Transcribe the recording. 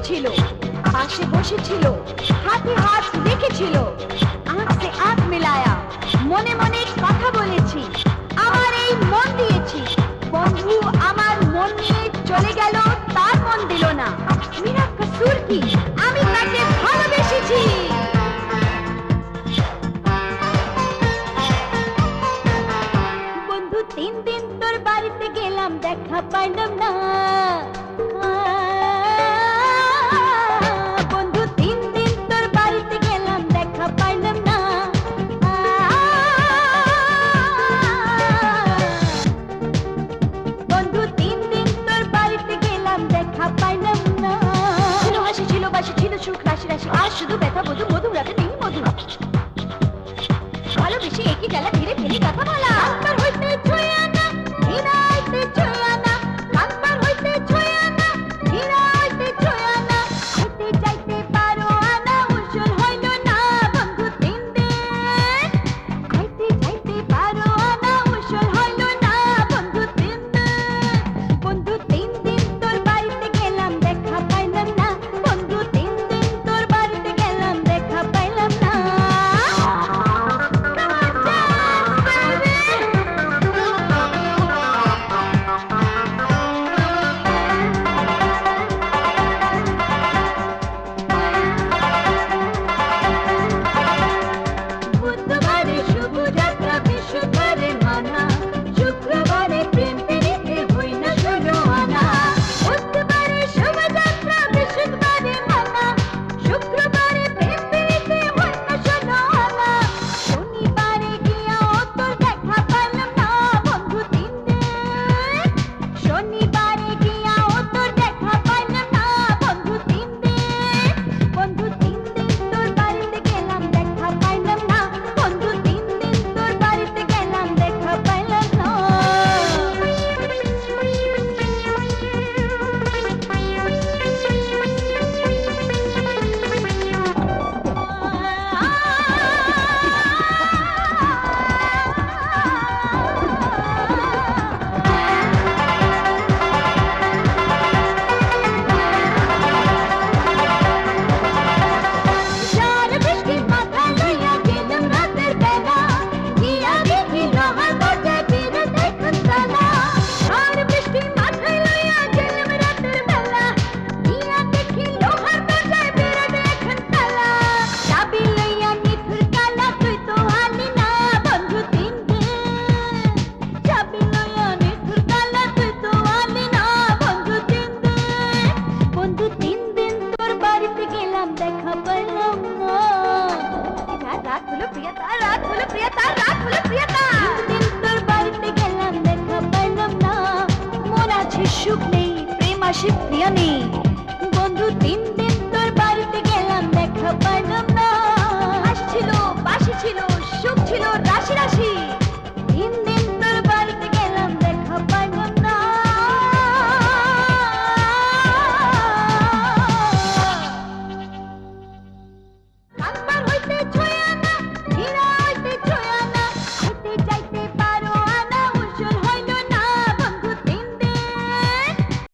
বসেছিল পাশে বসেছিল হাতে হাত দেখেছিল আঁকতে আঁক মিলায়া, মনে মনে কথা বলেছি, আমার এই মন দিয়েছি। বন্ধু, আমার মন নিয়ে চলে গেল, তার মন দিল না। মীরা কসুর আমি তাকে ভালোবেসেছি। বন্ধু, তিন দিন তোর বাড়িতে গেলাম, দেখা পাইলাম না। মধুরাতে তিনি মধু ভালোবেসে একই জ্বালা ধীরে ফেলি কথা বলা সুখ নেই প্রেম আসে প্রিয় নেই। বন্ধু তিন দিন তোর বাড়িতে গেলাম দেখা পাইলাম